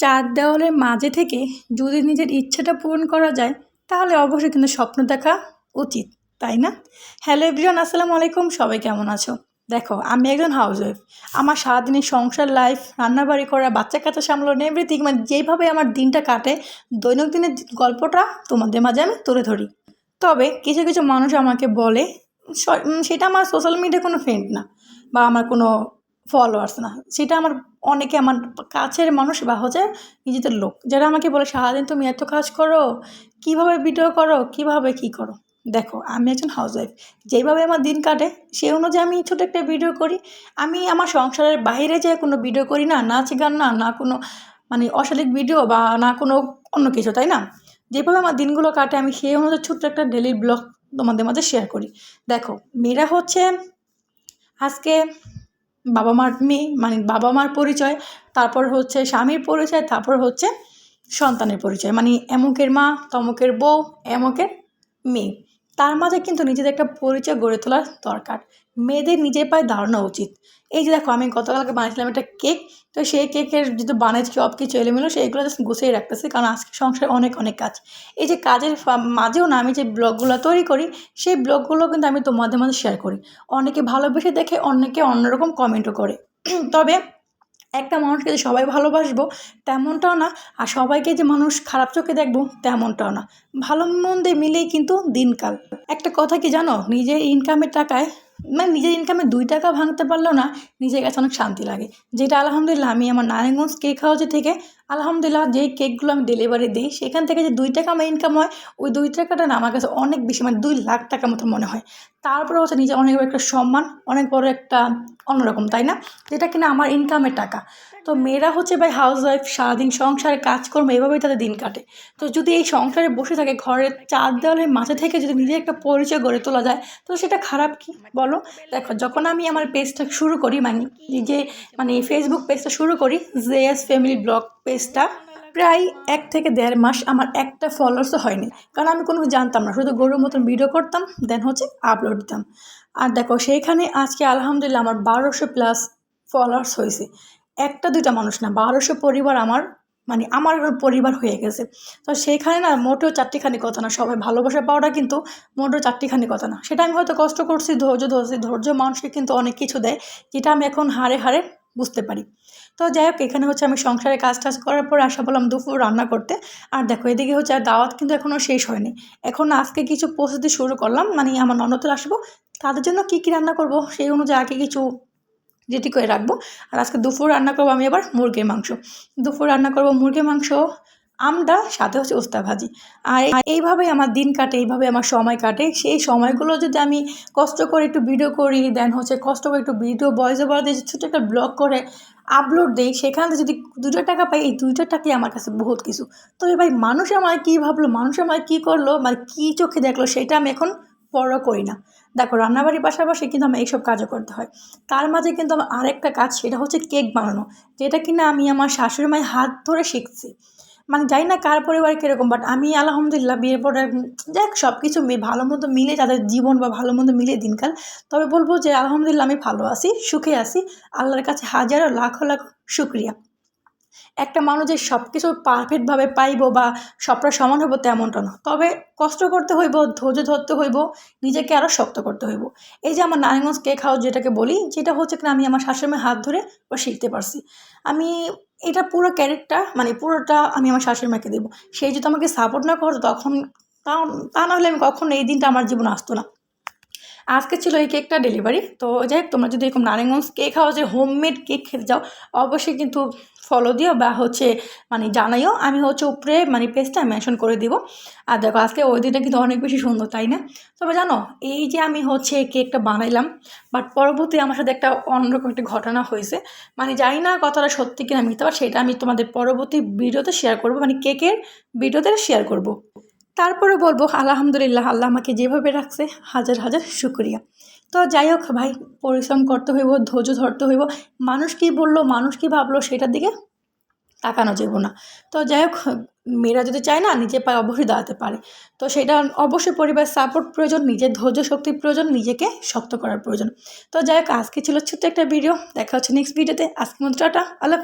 চার দেওয়ালের মাঝে থেকে যদি নিজের ইচ্ছাটা পূরণ করা যায়, তাহলে অবশ্যই কিন্তু স্বপ্ন দেখা উচিত, তাই না? হ্যালো এভরিওয়ান আসসালামু আলাইকুম, সবাই কেমন আছো? দেখো, আমি একজন হাউস ওয়াইফ আমার সারাদিনের সংসার লাইফ রান্নাবাড়ি করা, বাচ্চা কাচ্চা সামলানো এভরিথিং মানে যেভাবে আমার দিনটা কাটে, দৈনন্দিনের গল্পটা তোমাদের মাঝে আমি তুলে ধরি। তবে কিছু কিছু মানুষ আমাকে বলে সেটা আমার সোশ্যাল মিডিয়া কোনো ফ্রেন্ড না বা আমার কোনো ফলোয়ার্স না। সেটা আমার অনেকে আমার কাছের মানুষ বা হচ্ছে নিজেদের লোক। যারা আমাকে বলে, সারাদিন তুমি এত কাজ করো, কীভাবে ভিডিও করো, কীভাবে কি করো? দেখো, আমি একজন হাউস ওয়াইফ যেভাবে আমার দিন কাটে, সে অনুযায়ী আমি ছোটো একটা ভিডিও করি। আমি আমার সংসারের বাইরে যে কোনো ভিডিও করি না, নাচ গান না না কোনো মানে অশালীন ভিডিও বা না কোনো অন্য কিছু, তাই না? যেভাবে আমার দিনগুলো কাটে, আমি সেই অনুযায়ী ছোট্ট একটা ডেলি ব্লগ তোমাদের মাঝে শেয়ার করি। দেখো, মেয়েরা হচ্ছে আজকে বাবা মার মেয়ে মানে বাবা মার পরিচয়, তারপর হচ্ছে স্বামীর পরিচয়, তারপর হচ্ছে সন্তানের পরিচয়। মানে এমকের মা, তমকের বউ, এমকের মেয়ে। তার মাঝে কিন্তু নিজেদের একটা পরিচয় গড়ে তোলার দরকার। মেয়েদের নিজের পায়ে দাঁড়ানো উচিত। এই যে দেখো, আমি গতকালকে বানিয়েছিলাম একটা কেক। তো সেই কেকের যেহেতু বানাইছি সব কিছু এলোমেলো, সেইগুলো জাস্ট গুছিয়ে রাখতেছি, কারণ আজকে সংসারে অনেক অনেক কাজ। এই যে কাজের মাঝেও না আমি যে ব্লগগুলো তৈরি করি, সেই ব্লগগুলো কিন্তু আমি তোমাদের মাঝে শেয়ার করি। অনেকে ভালোবেসে দেখে অনেকে অন্যরকম কমেন্টও করে। তবে একটা মানুষকে যে সবাই ভালোবাসবো তেমনটাও না, আর সবাইকে যে মানুষ খারাপ চোখে দেখব তেমনটাও না। ভালো মন্দে মিলেই কিন্তু দিনকাল। একটা কথা কি জানো? নিজের ইনকামের টাকায় মানে নিজের ইনকামে দুই টাকা ভাঙতে পারলেও না, নিজের কাছে অনেক শান্তি লাগে। যেটা আলহামদুলিল্লাহ, আমি আমার নারায়ণগঞ্জ কেক হাউসে থেকে আলহামদুলিল্লাহ যেই কেকগুলো আমি ডেলিভারি দিই, সেখান থেকে যে দুই টাকা আমার ইনকাম হয়, ওই দুই টাকাটা না আমার কাছে অনেক বেশি মানে দুই লাখ টাকার মতো মনে হয়। তারপরে হচ্ছে নিজে অনেক বড় একটা সম্মান, অনেক বড় একটা অন্যরকম, তাই না? যেটা কিনা আমার ইনকামের টাকা। তো মেয়েরা হচ্ছে ভাই হাউস ওয়াইফ সারাদিন সংসারে কাজকর্ম, এভাবেই তাদের দিন কাটে। তো যদি এই সংসারে বসে থাকে ঘরের চার দেওয়ালের মাঝে থেকে যদি নিজের একটা পরিচয় গড়ে তোলা যায়, তো সেটা খারাপ কি? বলো। দেখো, যখন আমি আমার পেজটা শুরু করি মানে যে মানে ফেসবুক পেজটা শুরু করি জে এস ফ্যামিলি ব্লগ পেজটা প্রায় এক থেকে দেড় মাস আমার একটা ফলোয়ার্সও হয়নি। কারণ আমি কোনো জানতাম না, শুধু গরুর মতন ভিডিও করতাম দেন হচ্ছে আপলোড দিতাম। আর দেখো, সেইখানে আজকে আলহামদুলিল্লাহ আমার বারোশো প্লাস ফলোয়ার্স হয়েছে। একটা দুইটা মানুষ না, বারোশো পরিবার আমার মানে আমার পরিবার হয়ে গেছে। তো সেইখানে না মোটেও চারটিখানি কথা না, সবাই ভালোবাসা পাওয়াটা কিন্তু মোটেও চারটিখানি কথা না। সেটা আমি হয়তো কষ্ট করছি, ধৈর্য ধরছি, ধৈর্য মানুষকে কিন্তু অনেক কিছু দেয়, যেটা আমি এখন হারে হারে বুঝতে পারি। তো যাই হোক এখানে হচ্ছে আমি সংসারে কাজ টাজ করার পর আশা বললাম দুপুর রান্না করতে। আর দেখো, এদিকে হচ্ছে আর দাওয়াত কিন্তু এখনও শেষ হয়নি। এখন আজকে কিছু প্রস্তুতি শুরু করলাম মানে আমার ননদের আসব, তাদের জন্য কী কী রান্না করব সেই অনুযায়ী আগে কিছু রেডি করে রাখব। আর আজকে দুপুর রান্না করব আমি আবার মুরগির মাংস। দুপুর রান্না করব মুরগির মাংস আমডা, সাথে হচ্ছে উস্তা ভাজি আর এইভাবে আমার দিন কাটে, এইভাবে আমার সময় কাটে। সেই সময়গুলো যদি আমি কষ্ট করে একটু ভিডিও করি দেন হচ্ছে কষ্ট করে একটু ভিডিও ভয়েস ওভার দিয়ে ছোটো একটা ব্লগ করে আপলোড দিই, সেখান থেকে যদি দুটো টাকা পাই, এই দুইটা টাকাই আমার কাছে বহুত কিছু। তো তবে ভাই, মানুষ আমার কী ভাবলো? মানুষ আমার কী করল? মানে কী চোখে দেখল? সেটা আমি এখন পরোয়া করি না। দেখো, রান্নাবাড়ির পাশাপাশি কিন্তু আমার এইসব কাজও করতে হয়। তার মাঝে কিন্তু আমার আরেকটা কাজ, সেটা হচ্ছে কেক বানানো। যেটা কিনা আমি আমার শাশুড়ি মায়ের হাত ধরে শিখছি। মানে জানি না কার পরিবার কীরকম বাট আমি আলহামদুলিল্লাহ বিয়ের পরে যাক সব কিছু ভালো মতো মিলে তাদের জীবন বা ভালো মতো মিলে দিনকাল, তবে বলব যে আলহামদুলিল্লাহ আমি ভালো আছি, সুখে আছি, আল্লাহর কাছে হাজারো লাখো লাখ শুক্রিয়া। একটা মানুষ যে সব কিছু পারফেক্টভাবে পাইব বা সবটা সমান হব তেমনটা না। তবে কষ্ট করতে হইব, ধৈর্য ধরতে হইব, নিজেকে আরও শক্ত করতে হইব। এই যে আমার নারায়ণগঞ্জ কেক হাউস যেটাকে বলি, যেটা হচ্ছে কিনা আমি আমার শাশুড়িমার হাত ধরে বা শিখতে পারছি। আমি এটা পুরো ক্যারেক্টার মানে পুরোটা আমি আমার শাশুড়ি মাকে দেবো। সেই যদি আমাকে সাপোর্ট না করতো তখন তা না হলে আমি কখনো এই দিনটা আমার জীবনে আসতো না। আজকে ছিল এই কেকটা ডেলিভারি তো যাই হোক, তোমরা যদি এরকম নারায়ণগঞ্জ কেক হাউসে হোমমেড কেক খেতে যাও, অবশ্যই কিন্তু ফলো দিও বা হচ্ছে মানে জানাইও। আমি হচ্ছে উপরে মানে পেজটা মেনশন করে দিব। আর দেখো, আজকে ওই দিনটা কিন্তু অনেক বেশি সুন্দর, তাই না? তবে জানো, এই যে আমি হচ্ছে কেকটা বানাইলাম বাট পরবর্তী আমার সাথে একটা অন্যরকম একটা ঘটনা হয়েছে। মানে জানি না কথাটা সত্যি কিনা মিথ্যা সেটা আমি তোমাদের পরবর্তী ভিডিওতে শেয়ার করব মানে কেকের ভিডিওতে শেয়ার করব। তারপরে বলব, আলহামদুলিল্লাহ, আল্লাহ আমাকে যেভাবে রাখছে, হাজার হাজার শুক্রিয়া। তো যাই হোক ভাই, পরিশ্রম করতে হইব, ধৈর্য ধরতে হইব। মানুষ কী বলল, মানুষ কী ভাবলো, সেটার দিকে তাকানো যাব না। তো যাই হোক, মেয়েরা যদি চায় না নিজে পায়ে অবশ্যই দাঁড়াতে পারে। তো সেটা অবশ্যই পরিবার সাপোর্ট প্রয়োজন, নিজের ধৈর্য শক্তির প্রয়োজন, নিজেকে শক্ত করার প্রয়োজন। তো যাই হোক, আজকে ছিল ছোট্ট একটা ভিডিও দেখা হচ্ছে নেক্সট ভিডিওতে আজকে মতো টাটা, আল্লাহ